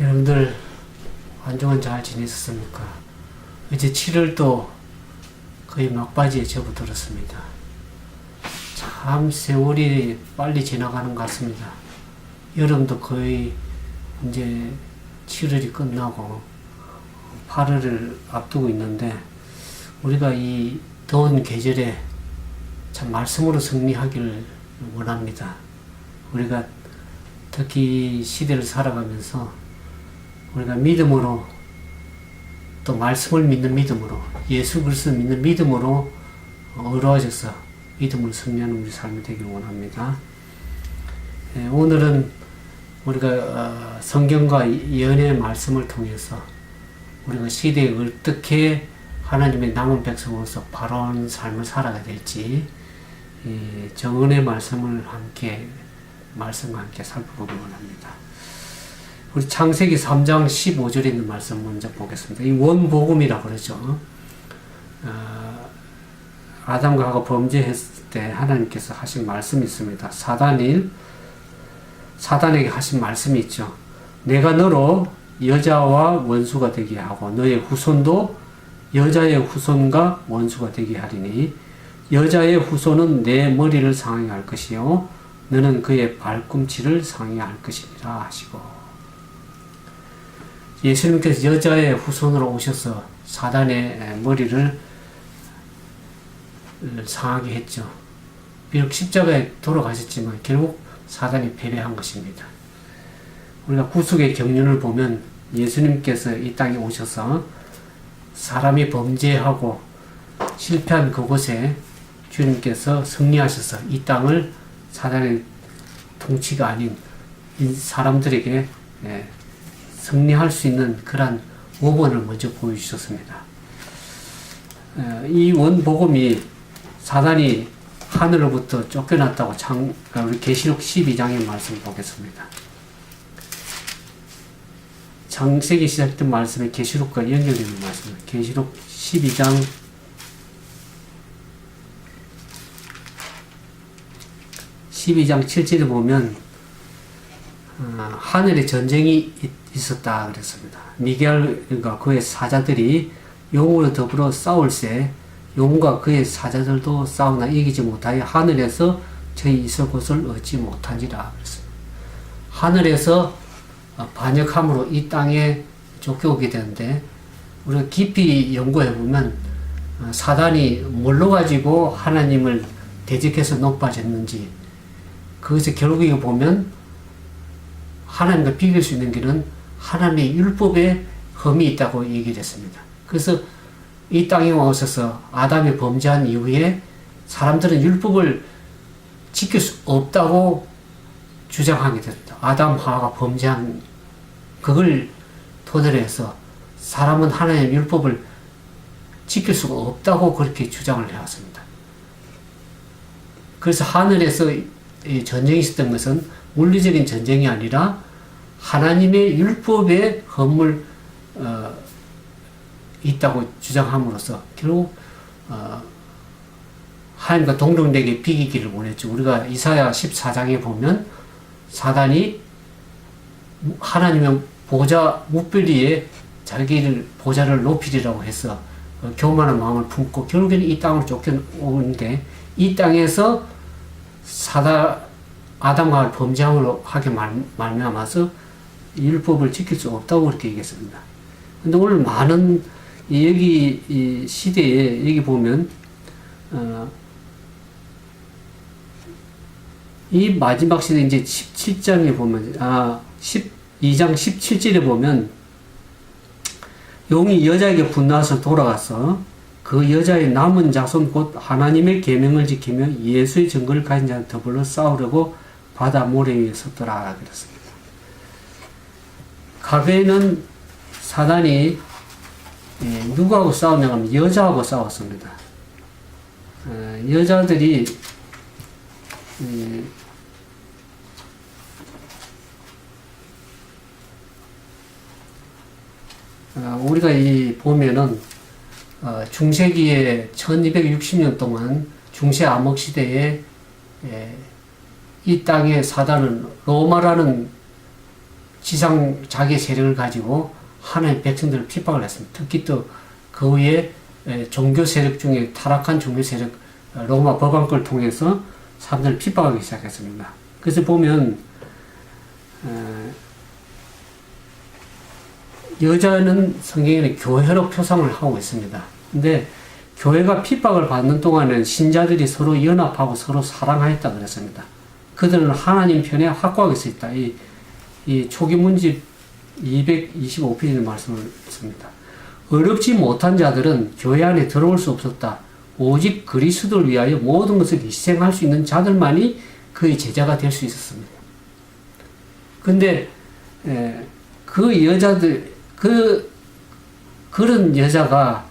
여러분들 한동안 잘 지내셨습니까? 이제 7월도 거의 막바지에 접어들었습니다. 참 세월이 빨리 지나가는 것 같습니다. 여름도 거의 이제 7월이 끝나고 8월을 앞두고 있는데 우리가 이 더운 계절에 참 말씀으로 승리하기를 원합니다. 우리가 특히 시대를 살아가면서 우리가 믿음으로 또 말씀을 믿는 믿음으로 예수 그리스도 믿는 믿음으로 어려워져서 믿음으로 승리하는 우리 삶이 되길 원합니다. 예, 오늘은 우리가 어, 성경과 연의 말씀을 통해서 우리가 시대에 어떻게 하나님의 남은 백성으로서 바른 삶을 살아가야 될지 이 정은의 말씀을 함께 말씀과 함께 살펴보기 원합니다. 우리 창세기 3장 15절에 있는 말씀 먼저 보겠습니다. 이 원복음이라고 그러죠. 어, 아담과 하가 범죄했을 때 하나님께서 하신 말씀이 있습니다. 사단이 사단에게 하신 말씀이 있죠. 내가 너로 여자와 원수가 되게 하고 너의 후손도 여자의 후손과 원수가 되게 하리니 여자의 후손은 내 머리를 상하게 할 것이요 너는 그의 발꿈치를 상하게 할 것이니라 하시고 예수님께서 여자의 후손으로 오셔서 사단의 머리를 상하게 했죠. 비록 십자가에 돌아가셨지만 결국 사단이 패배한 것입니다. 우리가 구속의 경륜을 보면 예수님께서 이 땅에 오셔서 사람이 범죄하고 실패한 그곳에 주님께서 승리하셔서 이 땅을 사단의 통치가 아닌 사람들에게 예, 승리할 수 있는 그러한 원본을 먼저 보여주셨습니다. 어, 이 원복음이 사단이 하늘로부터 쫓겨났다고 장, 우리 계시록 12장의 말씀 보겠습니다. 창세기 시작된 말씀이 계시록과 연결되는 말씀입니다. 계시록 12장 12장 7절에 보면 어, 하늘에 전쟁이 있었다 그랬습니다. 미겔과 그의 사자들이 용으로 더불어 싸울세 용과 그의 사자들도 싸우나 이기지 못하여 하늘에서 저희 있을 곳을 얻지 못하니라 그랬습니다. 하늘에서 반역함으로 이 땅에 쫓겨오게 되는데 우리가 깊이 연구해 보면 어, 사단이 뭘로 가지고 하나님을 대적해서 높아졌는지 그것을 결국에 보면 하나님과 비교할 수 있는 길은 하나님의 율법에 흠이 있다고 얘기를 했습니다. 그래서 이 땅에 오셔서 아담이 범죄한 이후에 사람들은 율법을 지킬 수 없다고 주장하게 됐다. 아담 하와가 범죄한 그걸 토대로 해서 사람은 하나님의 율법을 지킬 수가 없다고 그렇게 주장을 해왔습니다. 그래서 하늘에서 전쟁이 있었던 것은 물리적인 전쟁이 아니라 하나님의 율법에 허물 어, 있다고 주장함으로써 결국 어, 하나님과 동등되게 비기기를 원했죠. 우리가 이사야 14장에 보면 사단이 하나님의 보좌 무별리에 자기를 보좌를 높이리라고 해서 어, 교만한 마음을 품고 결국에는 이 땅으로 쫓겨오는데 이 땅에서 사다 아담과 범죄함으로 하게 말, 말미암아서 율법을 지킬 수 없다고 그렇게 얘기했습니다. 근데 오늘 많은 여기 이 시대에 여기 보면 어, 이 마지막 시대 이제 17장에 보면 아 12장 17절에 보면 용이 여자에게 분노해서 돌아가서 그 여자의 남은 자손 곧 하나님의 계명을 지키며 예수의 증거를 가진 자는 더불어 싸우려고 바다 모래 위에 섰더라 그랬습니다. 가베는 사단이 예, 누구하고 싸우냐면 여자하고 싸웠습니다. 어, 여자들이 예, 어, 우리가 이 보면은 어, 중세기에 1260년 동안 중세 암흑 시대에 예, 이 땅의 사단은 로마라는 지상 자기 세력을 가지고 하나의 백성들을 핍박을 했습니다. 특히 또 그 후에 에, 종교 세력 중에 타락한 종교 세력 어, 로마 법안권을 통해서 사람들을 핍박하기 시작했습니다. 그래서 보면 어, 여자는 성경에는 교회로 표상을 하고 있습니다. 근데 교회가 핍박을 받는 동안은 신자들이 서로 연합하고 서로 사랑하였다 그랬습니다. 그들은 하나님 편에 확고하게 서 있다. 이, 이 초기 문집 225페이지 말씀을 씁니다. 어렵지 못한 자들은 교회 안에 들어올 수 없었다. 오직 그리스도를 위하여 모든 것을 희생할 수 있는 자들만이 그의 제자가 될 수 있었습니다. 근데 에, 그 여자들 그 그런 여자가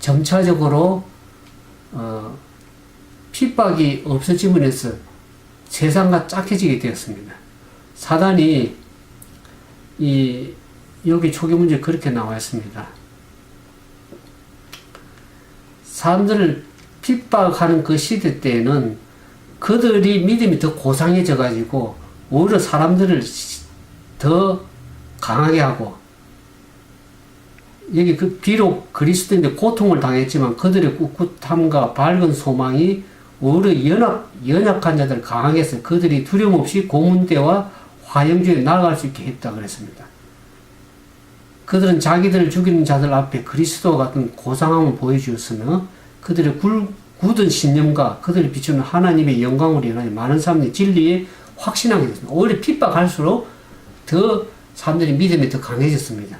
점차적으로 어, 핍박이 없어지면서 세상과 짝해지게 되었습니다. 사단이 이 여기 초기 문제 그렇게 나와 있습니다. 사람들을 핍박하는 그 시대 때에는 그들이 믿음이 더 고상해져 가지고 오히려 사람들을 더 강하게 하고 여기 그 비록 그리스도인데 고통을 당했지만 그들의 꿋꿋함과 밝은 소망이 오히려 연합 연약한 자들 강하게 해서 그들이 두려움 없이 고문대와 화영주에 나아갈 수 있게 했다 그랬습니다. 그들은 자기들을 죽이는 자들 앞에 그리스도 같은 고상함을 보여주었으며 그들의 굴, 굳은 신념과 그들을 비추는 하나님의 영광으로 인하여 많은 사람들이 진리에 확신하게 됐습니다. 오히려 핍박할수록 더 사람들이 믿음이 더 강해졌습니다.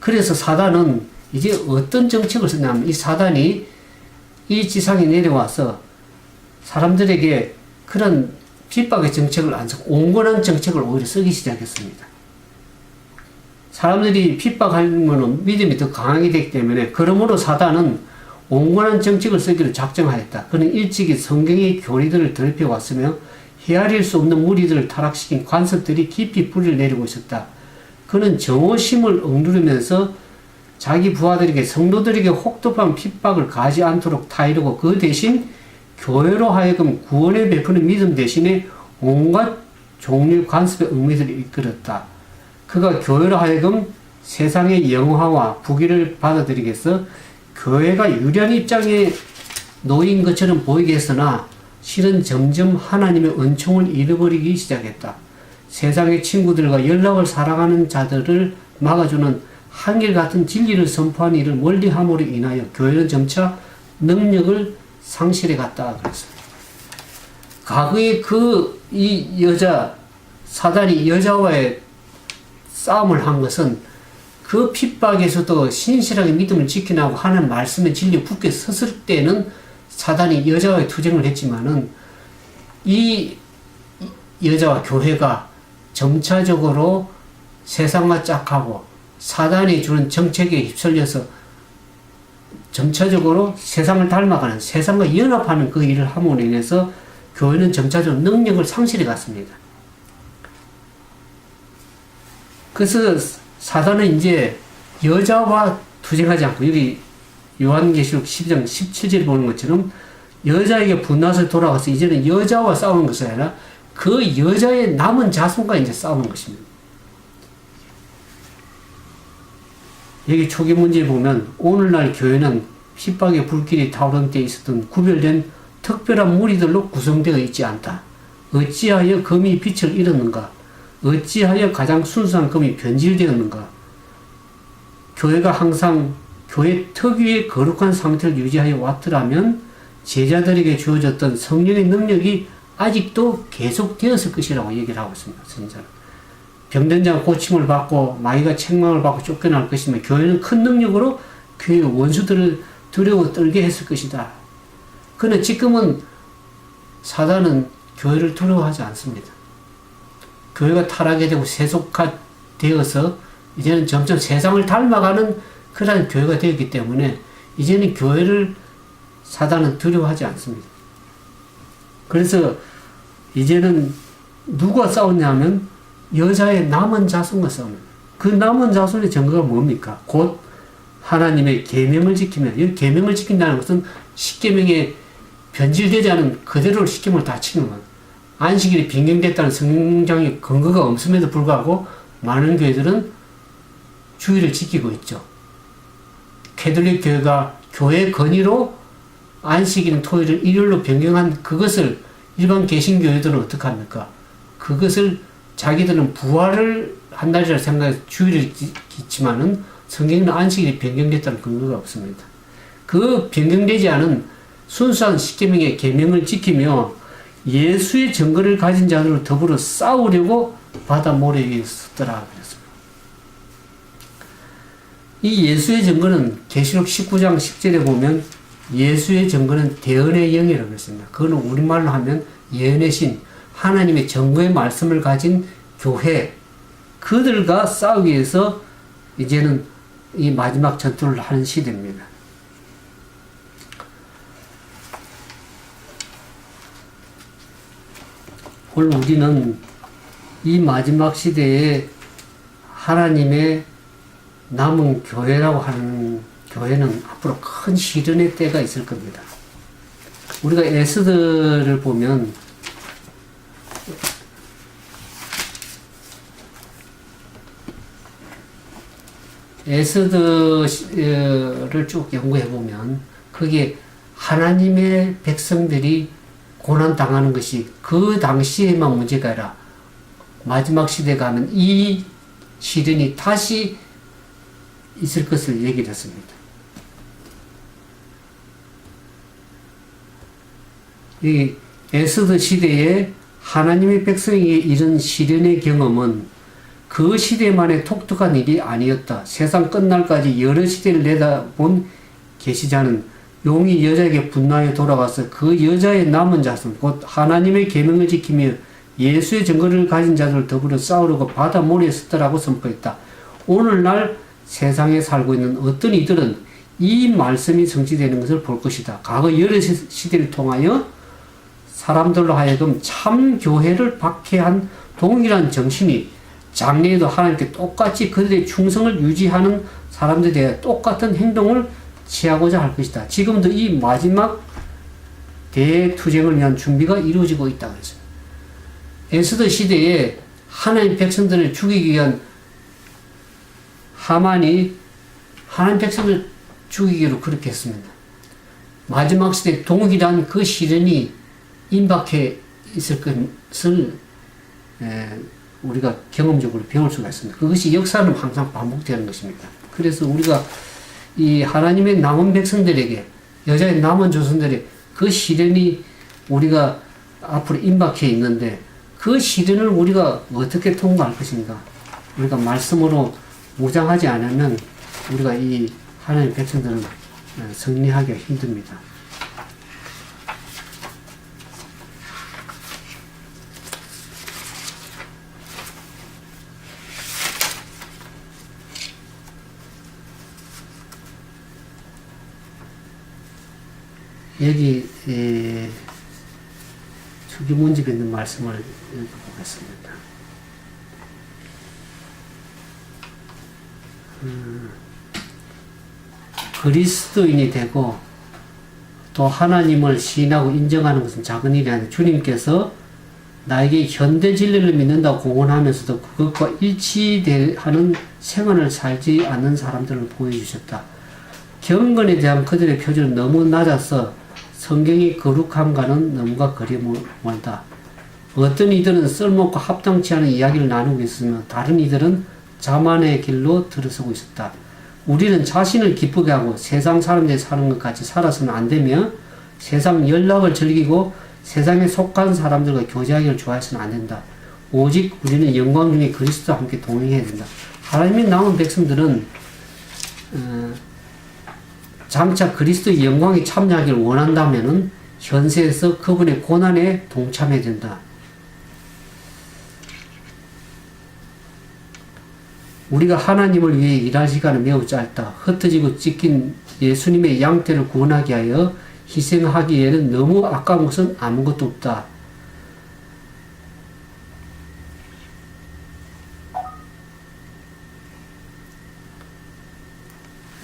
그래서 사단은 이제 어떤 정책을 쓰냐면 이 사단이 이 지상에 내려와서 사람들에게 그런 핍박의 정책을 안 쓰고 온건한 정책을 오히려 쓰기 시작했습니다. 사람들이 핍박하면 믿음이 더 강하게 되기 때문에 그러므로 사단은 온건한 정책을 쓰기로 작정하였다. 그는 일찍이 성경의 교리들을 더럽혀왔으며 헤아릴 수 없는 무리들을 타락시킨 관습들이 깊이 뿌리를 내리고 있었다. 그는 정오심을 억누르면서 자기 부하들에게 성도들에게 혹독한 핍박을 가지 않도록 타이르고 그 대신 교회로 하여금 구원을 베푸는 믿음 대신에 온갖 종류 관습의 의미들을 이끌었다. 그가 교회로 하여금 세상의 영화와 부귀를 받아들이게 해서 교회가 유리한 입장에 놓인 것처럼 보이게 했으나 실은 점점 하나님의 은총을 잃어버리기 시작했다. 세상의 친구들과 연락을 사랑하는 자들을 막아주는 한결같은 진리를 선포하는 일을 멀리 함으로 인하여 교회는 점차 능력을 상실해 갔다 그랬습니다. 과거에 그 이 여자 사단이 여자와의 싸움을 한 것은 그 핍박에서도 신실하게 믿음을 지키나고 하는 말씀의 진리 굳게 섰을 때는 사단이 여자와의 투쟁을 했지만은 이 여자와 교회가 점차적으로 세상과 짝하고 사단이 주는 정책에 휩쓸려서 점차적으로 세상을 닮아가는 세상과 연합하는 그 일을 함으로 인해서 교회는 점차적으로 능력을 상실해 갔습니다. 그래서 사단은 이제 여자와 투쟁하지 않고 여기 요한계시록 12장 17절 보는 것처럼 여자에게 분노해서 돌아가서 이제는 여자와 싸우는 것이 아니라 그 여자의 남은 자손과 이제 싸우는 것입니다. 여기 초기 문제 보면 오늘날 교회는 핍박의 불길이 타오른 때 있었던 구별된 특별한 무리들로 구성되어 있지 않다. 어찌하여 금이 빛을 잃었는가? 어찌하여 가장 순수한 금이 변질되었는가? 교회가 항상 교회 특유의 거룩한 상태를 유지하여 왔더라면 제자들에게 주어졌던 성령의 능력이 아직도 계속되었을 것이라고 얘기를 하고 있습니다. 선자는. 병든 자가 고침을 받고 마귀가 책망을 받고 쫓겨날 것이며 교회는 큰 능력으로 교회 원수들을 두려워 떨게 했을 것이다. 그러나 지금은 사단은 교회를 두려워하지 않습니다. 교회가 타락이 되고 세속화되어서 이제는 점점 세상을 닮아가는 그러한 교회가 되었기 때문에 이제는 교회를 사단은 두려워하지 않습니다. 그래서 이제는 누가 싸웠냐면 여자의 남은 자손과 싸우는 그 남은 자손의 증거가 뭡니까? 곧 하나님의 계명을 지키면 이 계명을 지킨다는 것은 십계명에 변질되지 않은 그대로 십계명을 다 지키는 것. 안식일이 변경됐다는 성장의 근거가 없음에도 불구하고 많은 교회들은 주의를 지키고 있죠. 캐톨릭 교회가 교회 건의로 안식일은 토요일을 일요일로 변경한 그것을 일반 개신교회들은 어떻게 합니까? 그것을 자기들은 부활을 한 날이라 생각해서 주의를 기- 기치만은 성경은 안식일이 변경됐다는 근거가 없습니다. 그 변경되지 않은 순수한 십계명의 계명을 지키며 예수의 증거를 가진 자들을 더불어 싸우려고 바다 모래 위에 섰더라 그랬습니다. 이 예수의 증거는 계시록 19장 10절에 보면 예수의 증거는 대언의 영이라고 했습니다. 그거는 우리말로 하면 예언의 신, 하나님의 증거의 말씀을 가진 교회, 그들과 싸우기 위해서 이제는 이 마지막 전투를 하는 시대입니다. 오늘 우리는 이 마지막 시대에 하나님의 남은 교회라고 하는 교회는 앞으로 큰 시련의 때가 있을 겁니다. 우리가 에스더를 보면 에스더를 쭉 연구해 보면 그게 하나님의 백성들이 고난 당하는 것이 그 당시에만 문제가 아니라 마지막 시대 가면 이 시련이 다시 있을 것을 얘기를 했습니다. 이 에스더 시대에 하나님의 백성에게 이런 시련의 경험은 그 시대만의 독특한 일이 아니었다. 세상 끝날까지 여러 시대를 내다본 계시자는 용이 여자에게 분노하여 돌아가서 그 여자의 남은 자손 곧 하나님의 계명을 지키며 예수의 증거를 가진 자들 더불어 싸우려고 바다 모래에 섰더라고 선포했다. 오늘날 세상에 살고 있는 어떤 이들은 이 말씀이 성취되는 것을 볼 것이다. 과거 여러 시- 시대를 통하여 사람들로 하여금 참 교회를 박해한 동일한 정신이 장래에도 하나님께 똑같이 그들의 충성을 유지하는 사람들에 대해 똑같은 행동을 취하고자 할 것이다. 지금도 이 마지막 대투쟁을 위한 준비가 이루어지고 있다고 했어요. 에스더 시대에 하나님 백성들을 죽이기 위한 하만이 하나님 백성을 죽이기로 그렇게 했습니다. 마지막 시대 동일한 그 시련이 임박해 있을 것을 에, 우리가 경험적으로 배울 수가 있습니다. 그것이 역사는 항상 반복되는 것입니다. 그래서 우리가 이 하나님의 남은 백성들에게 여자의 남은 조선들의 그 시련이 우리가 앞으로 임박해 있는데 그 시련을 우리가 어떻게 통과할 것인가? 우리가 말씀으로 무장하지 않으면 우리가 이 하나님 백성들은 어, 승리하기가 힘듭니다. 여기 에, 주기문집에 있는 말씀을 읽어보겠습니다. 음, 그리스도인이 되고 또 하나님을 시인하고 인정하는 것은 작은 일이 아니라 주님께서 나에게 현대 진리를 믿는다고 공언하면서도 그것과 일치하는 생활을 살지 않는 사람들을 보여주셨다. 경건에 대한 그들의 표준은 너무 낮아서 성경의 거룩함과는 너무가 거리 멀다. 어떤 이들은 쓸모없고 합당치 않은 이야기를 나누고 있으며 다른 이들은 자만의 길로 들어서고 있었다. 우리는 자신을 기쁘게 하고 세상 사람들이 사는 것 같이 살아서는 안 되며 세상 연락을 즐기고 세상에 속한 사람들과 교제하기를 좋아해서는 안 된다. 오직 우리는 영광 중에 그리스도와 함께 동행해야 된다. 하나님의 남은 백성들은 어, 장차 그리스도의 영광에 참여하기를 원한다면은 현세에서 그분의 고난에 동참해야 된다. 우리가 하나님을 위해 일할 시간은 매우 짧다. 흩어지고 찢긴 예수님의 양태를 구원하기 위하여 희생하기에는 너무 아까운 것은 아무것도 없다.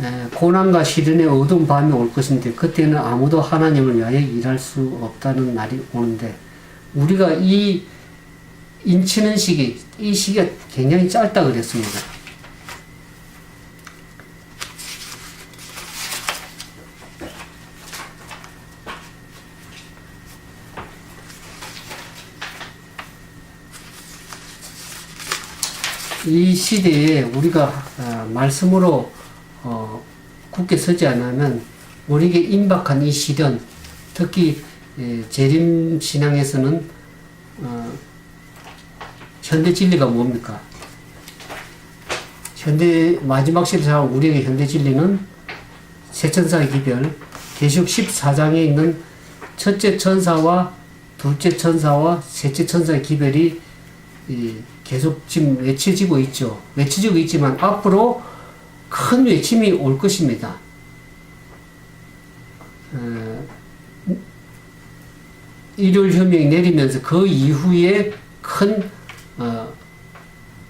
에, 고난과 시련의 어두운 밤이 올 것인데 그때는 아무도 하나님을 위하여 일할 수 없다는 날이 오는데 우리가 이 인치는 시기, 이 시기가 굉장히 짧다 그랬습니다. 이 시대에 우리가 어, 말씀으로 어, 굳게 서지 않으면 우리에게 임박한 이 시련, 특히 예, 재림 신앙에서는 어, 현대 진리가 뭡니까? 현대 마지막 시대사 우리에게 현대 진리는 세천사의 기별, 계시록 14장에 있는 첫째 천사와 둘째 천사와 셋째 천사의 기별이 이, 계속 지금 외쳐지고 있죠. 외쳐지고 있지만 앞으로 큰 외침이 올 것입니다. 어, 일요일 혁명이 내리면서 그 이후에 큰 어,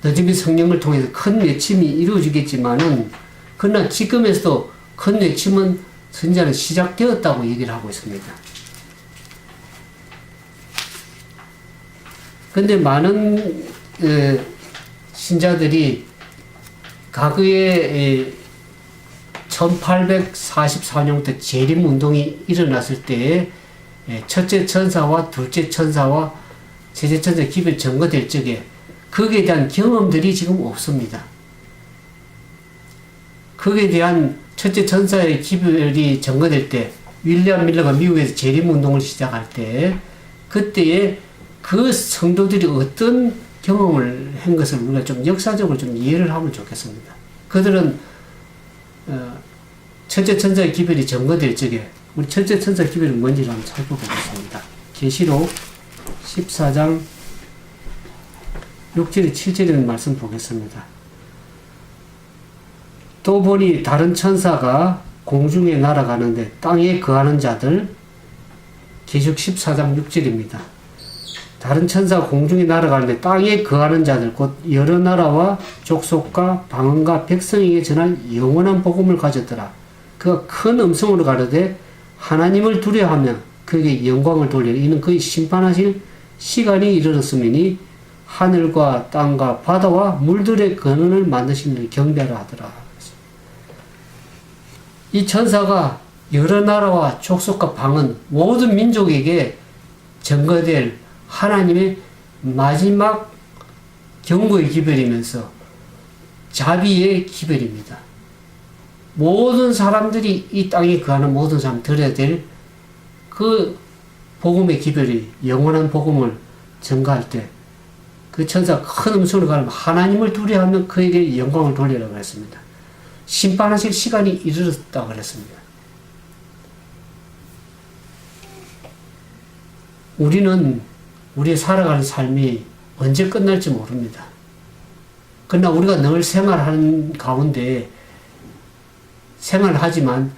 너지미 성령을 통해서 큰 외침이 이루어지겠지만은 그러나 지금에서도 큰 외침은 선자는 시작되었다고 얘기를 하고 있습니다. 근데 많은 에, 신자들이 과거에 1844년부터 재림 운동이 일어났을 때에 예, 첫째 천사와 둘째 천사와 셋째 천사 기별 증거될 적에 거기에 대한 경험들이 지금 없습니다. 거기에 대한 첫째 천사의 기별이 증거될 때 윌리엄 밀러가 미국에서 재림 운동을 시작할 때 그때에 그 성도들이 어떤 경험을 한 것을 우리가 좀 역사적으로 좀 이해를 하면 좋겠습니다. 그들은 어, 첫째 천사의 기별이 점거될 적에 우리 첫째 천사 기별이 뭔지를 한번 살펴보겠습니다. 계시록 14장 6절에 7절에 있는 말씀 보겠습니다. 또 보니 다른 천사가 공중에 날아가는데 땅에 거하는 자들 계시록 14장 6절입니다. 다른 천사 공중에 날아가는데 땅에 거하는 자들 곧 여러 나라와 족속과 방언과 백성에게 전할 영원한 복음을 가졌더라. 그가 큰 음성으로 가르되 하나님을 두려하며 그에게 영광을 돌리라. 이는 그의 심판하실 시간이 이르렀으니 하늘과 땅과 바다와 물들의 근원을 만드신 이를 경배하라 하더라. 이 천사가 여러 나라와 족속과 방언 모든 민족에게 증거될 하나님의 마지막 경고의 기별이면서 자비의 기별입니다. 모든 사람들이 이 땅에 거하는 모든 사람 들어야 될 그 복음의 기별이 영원한 복음을 전가할 때 그 천사 큰 음성으로 가면 하나님을 두려하면 그에게 영광을 돌리라고 했습니다. 심판하실 시간이 이르렀다고 그랬습니다. 우리는 우리의 살아가는 삶이 언제 끝날지 모릅니다. 그러나 우리가 늘 생활하는 가운데 생활하지만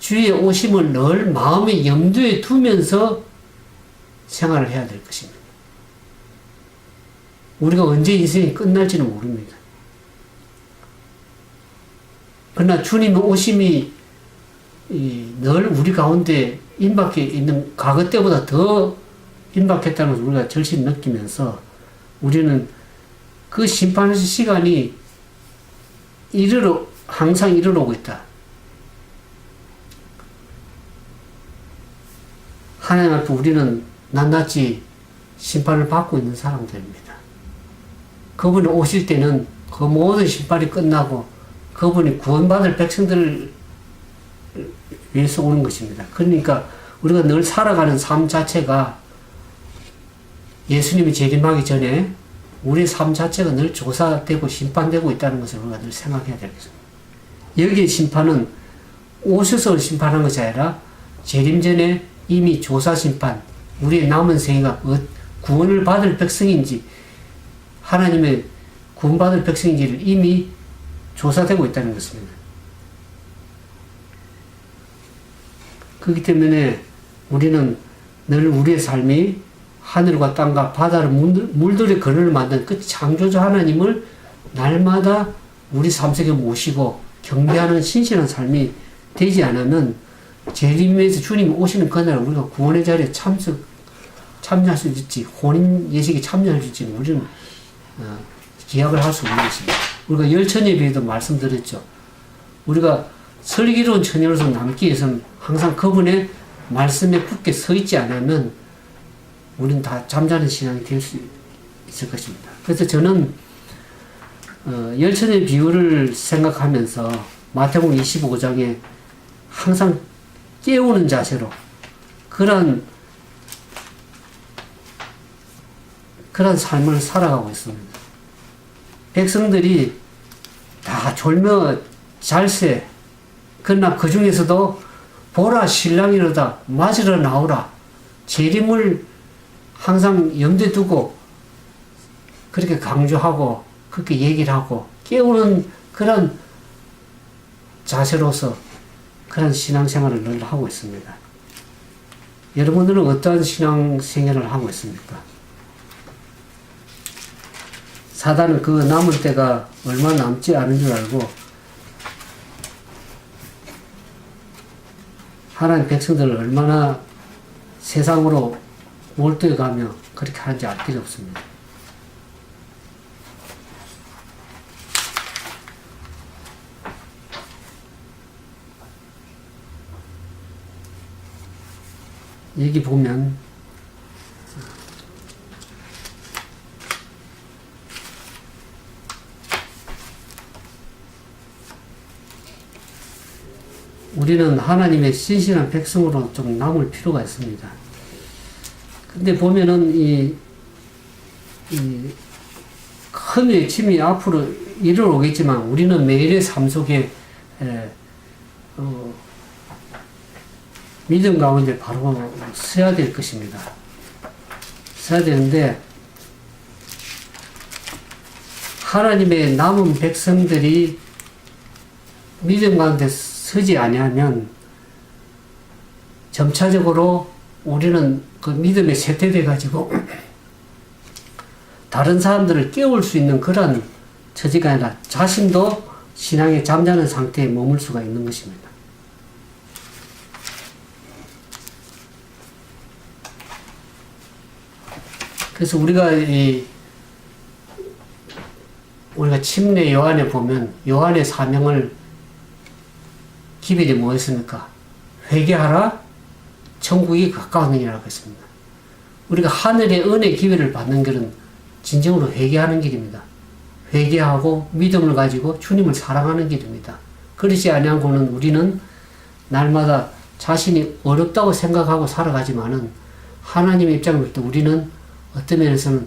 주의 오심을 늘 마음의 염두에 두면서 생활을 해야 될 것입니다. 우리가 언제 인생이 끝날지는 모릅니다. 그러나 주님의 오심이 늘 우리 가운데 임박해 있는 과거 때보다 더 임박했다는 것을 우리가 절실히 느끼면서 우리는 그 심판의 시간이 이르러 항상 이르러오고 있다. 하나님 앞에 우리는 낱낱이 심판을 받고 있는 사람들입니다. 그분이 오실 때는 그 모든 심판이 끝나고 그분이 구원받을 백성들을 위해서 오는 것입니다. 그러니까 우리가 늘 살아가는 삶 자체가 예수님이 재림하기 전에 우리 삶 자체가 늘 조사되고 심판되고 있다는 것을 우리가 늘 생각해야 되겠습니다. 여기에 심판은 오셔서 심판한 것이 아니라 재림 전에 이미 조사 심판, 우리의 남은 생애가 어, 구원을 받을 백성인지 하나님의 구원받을 백성인지를 이미 조사되고 있다는 것입니다. 그렇기 때문에 우리는 늘 우리의 삶이 하늘과 땅과 바다를 물들의 근원을 만든 그 창조주 하나님을 날마다 우리 삶 속에 모시고 경배하는 신실한 삶이 되지 않으면 재림에서 주님 오시는 그날 우리가 구원의 자리에 참석 참여할 수 있을지 혼인 예식에 참여할 수 있을지 우리는 어, 기약을 할 수 없는 것입니다. 우리가 열천 예배에도 말씀드렸죠. 우리가 설기로운 처녀로서 남기 위해서는 항상 그분의 말씀에 굳게 서 있지 않으면 우리는 다 잠자는 신앙이 될 수 있을 것입니다. 그래서 저는 어, 열천의 비유를 생각하면서 마태복음 25장에 항상 깨우는 자세로 그런 그런 삶을 살아가고 있습니다. 백성들이 다 졸며 잘세 그러나 그 중에서도 보라 신랑이로다 맞으러 나오라 재림을 항상 염두에 두고 그렇게 강조하고 그렇게 얘기를 하고 깨우는 그런 자세로서 그런 신앙생활을 늘 하고 있습니다. 여러분들은 어떠한 신앙생활을 하고 있습니까? 사단은 그 남을 때가 얼마 남지 않은 줄 알고 하나님 백성들을 얼마나 세상으로 몰두해 가며 그렇게 하는지 알 필요 없습니다. 여기 보면 우리는 하나님의 신실한 백성으로 좀 남을 필요가 있습니다. 근데 보면은 이, 이, 큰 외침이 앞으로 일어오겠지만 우리는 매일의 삶 속에 에, 어, 믿음 가운데 바로 서야 될 것입니다. 서야 되는데 하나님의 남은 백성들이 믿음 가운데 서지 아니하면 점차적으로 우리는 그 믿음에 세태돼 가지고 다른 사람들을 깨울 수 있는 그런 처지가 아니라 자신도 신앙에 잠자는 상태에 머물 수가 있는 것입니다. 그래서 우리가 이 우리가 침례 요한에 보면 요한의 사명을 기별이 뭐였습니까? 회개하라 천국이 가까운 일이라고 했습니다. 우리가 하늘의 은혜 기회를 받는 길은 진정으로 회개하는 길입니다. 회개하고 믿음을 가지고 주님을 사랑하는 길입니다. 그렇지 아니하고는 우리는 날마다 자신이 어렵다고 생각하고 살아가지만은 하나님의 입장으로부터 우리는 어떤 면에서는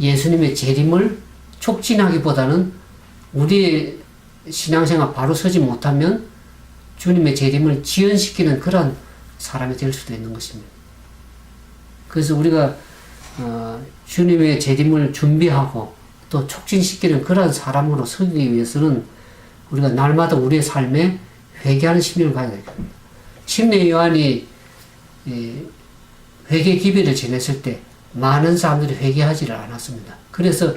예수님의 재림을 촉진하기보다는 우리의 신앙생활 바로 서지 못하면 주님의 재림을 지연시키는 그런 사람이 될 수도 있는 것입니다. 그래서 우리가 어, 주님의 재림을 준비하고 또 촉진시키는 그런 사람으로 서기 위해서는 우리가 날마다 우리의 삶에 회개하는 심령을 가져야 됩니다. 침례 요한이 회개 기별을 지냈을 때 많은 사람들이 회개하지를 않았습니다. 그래서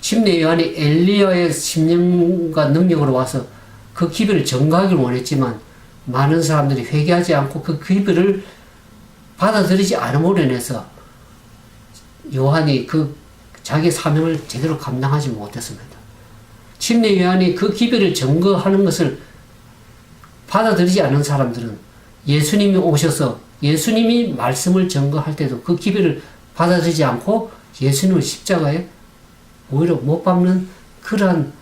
침례 요한이 엘리야의 10년과 능력으로 와서 그 기별을 전가하기를 원했지만 많은 사람들이 회개하지 않고 그 기별을 받아들이지 않음으로 인해서 요한이 그 자기 사명을 제대로 감당하지 못했습니다. 침례 요한이 그 기별을 증거하는 것을 받아들이지 않은 사람들은 예수님이 오셔서 예수님이 말씀을 증거할 때도 그 기별을 받아들이지 않고 예수님을 십자가에 오히려 못 박는 그러한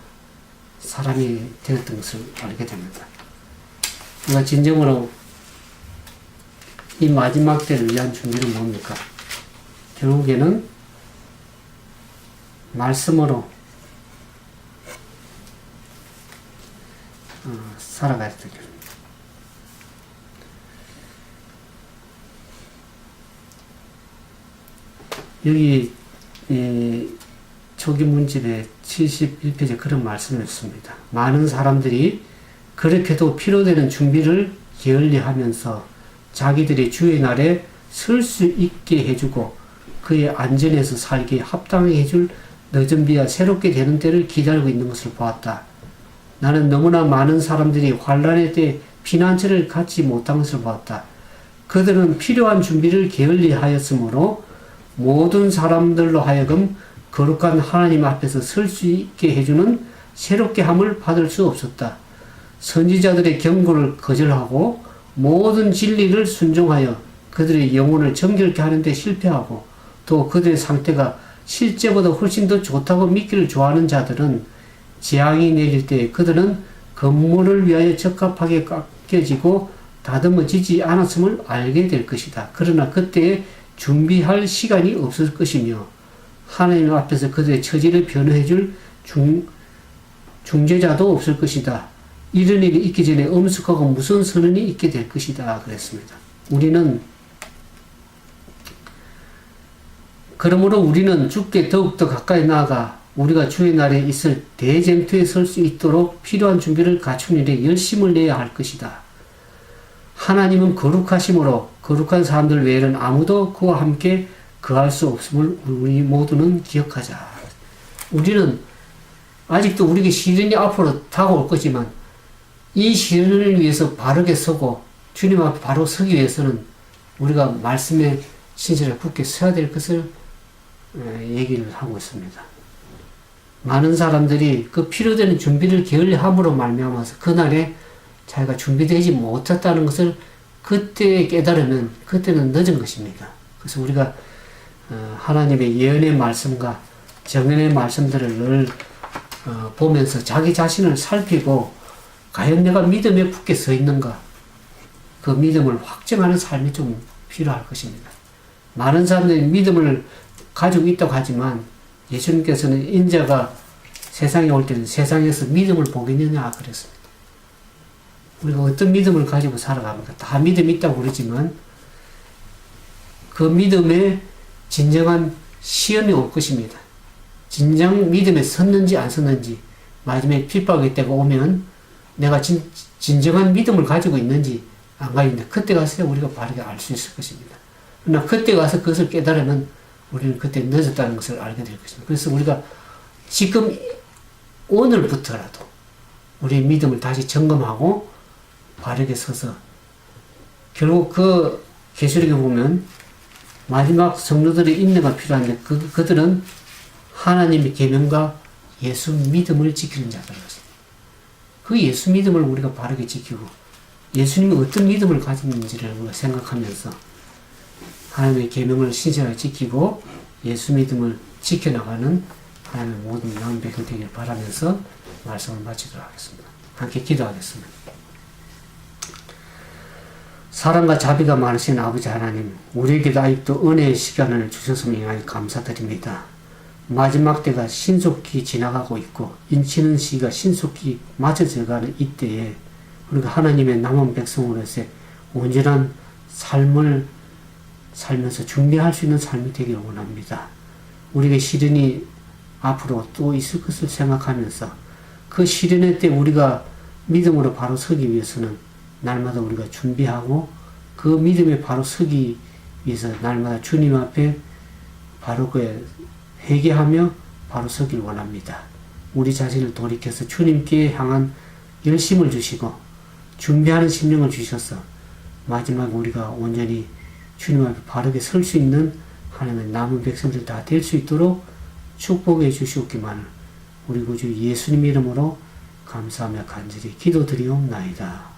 사람이 되었던 것을 알게 됩니다. 우리가 진정으로 이 마지막 때를 위한 준비는 뭡니까? 결국에는 말씀으로 어, 살아가야 되겠습니다. 여기 예, 초기 문집에 71페이지에 그런 말씀을 했습니다. 많은 사람들이 그렇게도 필요되는 준비를 게을리 하면서 자기들이 주의 날에 설 수 있게 해주고 그의 안전에서 살기에 합당하게 해줄 비야 새롭게 되는 때를 기다리고 있는 것을 보았다. 나는 너무나 많은 사람들이 환란의 때 피난처를 갖지 못한 것을 보았다. 그들은 필요한 준비를 게을리 하였으므로 모든 사람들로 하여금 거룩한 하나님 앞에서 설 수 있게 해주는 새롭게 함을 받을 수 없었다. 선지자들의 경고를 거절하고 모든 진리를 순종하여 그들의 영혼을 정결케 하는데 실패하고 또 그들의 상태가 실제보다 훨씬 더 좋다고 믿기를 좋아하는 자들은 재앙이 내릴 때 그들은 건물을 위하여 적합하게 깎여지고 다듬어지지 않았음을 알게 될 것이다. 그러나 그때에 준비할 시간이 없을 것이며 하나님 앞에서 그들의 처지를 변호해 줄 중, 중재자도 없을 것이다. 이런 일이 있기 전에 엄숙하고 무서운 선언이 있게 될 것이다. 그랬습니다. 우리는 그러므로 우리는 주께 더욱더 가까이 나아가 우리가 주의 날에 있을 대쟁투에 설 수 있도록 필요한 준비를 갖춘 일에 열심을 내야 할 것이다. 하나님은 거룩하심으로 거룩한 사람들 외에는 아무도 그와 함께 거할 수 없음을 우리 모두는 기억하자. 우리는 아직도 우리에게 시련이 앞으로 다가올 거지만 이 시련을 위해서 바르게 서고 주님 앞에 바로 서기 위해서는 우리가 말씀에 신실하게 굳게 서야 될 것을 얘기를 하고 있습니다. 많은 사람들이 그 필요되는 준비를 게을리함으로 말미암아서 그날에 자기가 준비되지 못했다는 것을 그때 깨달으면 그때는 늦은 것입니다. 그래서 우리가 어, 하나님의 예언의 말씀과 정연의 말씀들을 늘 어, 보면서 자기 자신을 살피고 과연 내가 믿음에 굳게 서 있는가 그 믿음을 확증하는 삶이 좀 필요할 것입니다. 많은 사람들이 믿음을 가지고 있다고 하지만 예수님께서는 인자가 세상에 올 때는 세상에서 믿음을 보겠느냐 그랬습니다. 우리가 어떤 믿음을 가지고 살아갑니까? 다 믿음이 있다고 그러지만 그 믿음에 진정한 시험이 올 것입니다. 진정 믿음에 섰는지 안 섰는지 마지막에 핍박의 때가 오면 내가 진, 진정한 믿음을 가지고 있는지 안 가지고 있는지 그때 가서 우리가 바르게 알 수 있을 것입니다. 그러나 그때 가서 그것을 깨달으면 우리는 그때 늦었다는 것을 알게 될 것입니다. 그래서 우리가 지금 오늘부터라도 우리의 믿음을 다시 점검하고 바르게 서서 결국 그 계시록에 보면 마지막 성도들의 인내가 필요한데 그, 그들은 하나님의 계명과 예수 믿음을 지키는 자들이었습니다. 그 예수 믿음을 우리가 바르게 지키고 예수님이 어떤 믿음을 가졌는지를 우리가 생각하면서 하나님의 계명을 신실하게 지키고 예수 믿음을 지켜나가는 하나님의 모든 나은 백성 되기를 바라면서 말씀을 마치도록 하겠습니다. 함께 기도하겠습니다. 사랑과 자비가 많으신 아버지 하나님, 우리에게도 아직도 은혜의 시간을 주셨음에 인하여 감사드립니다. 마지막 때가 신속히 지나가고 있고 인치는 시기가 신속히 맞춰져가는 이때에 우리가 하나님의 남은 백성으로서 온전한 삶을 살면서 준비할 수 있는 삶이 되기를 원합니다. 우리에게 시련이 앞으로 또 있을 것을 생각하면서 그 시련의 때 우리가 믿음으로 바로 서기 위해서는 날마다 우리가 준비하고 그 믿음에 바로 서기 위해서 날마다 주님 앞에 바로 그 회개하며 바로 서길 원합니다. 우리 자신을 돌이켜서 주님께 향한 열심을 주시고 준비하는 심령을 주셔서 마지막 우리가 온전히 주님 앞에 바르게 설 수 있는 하나님의 남은 백성들 다 될 수 있도록 축복해 주시옵기만 우리 구주 예수님 이름으로 감사하며 간절히 기도드리옵나이다.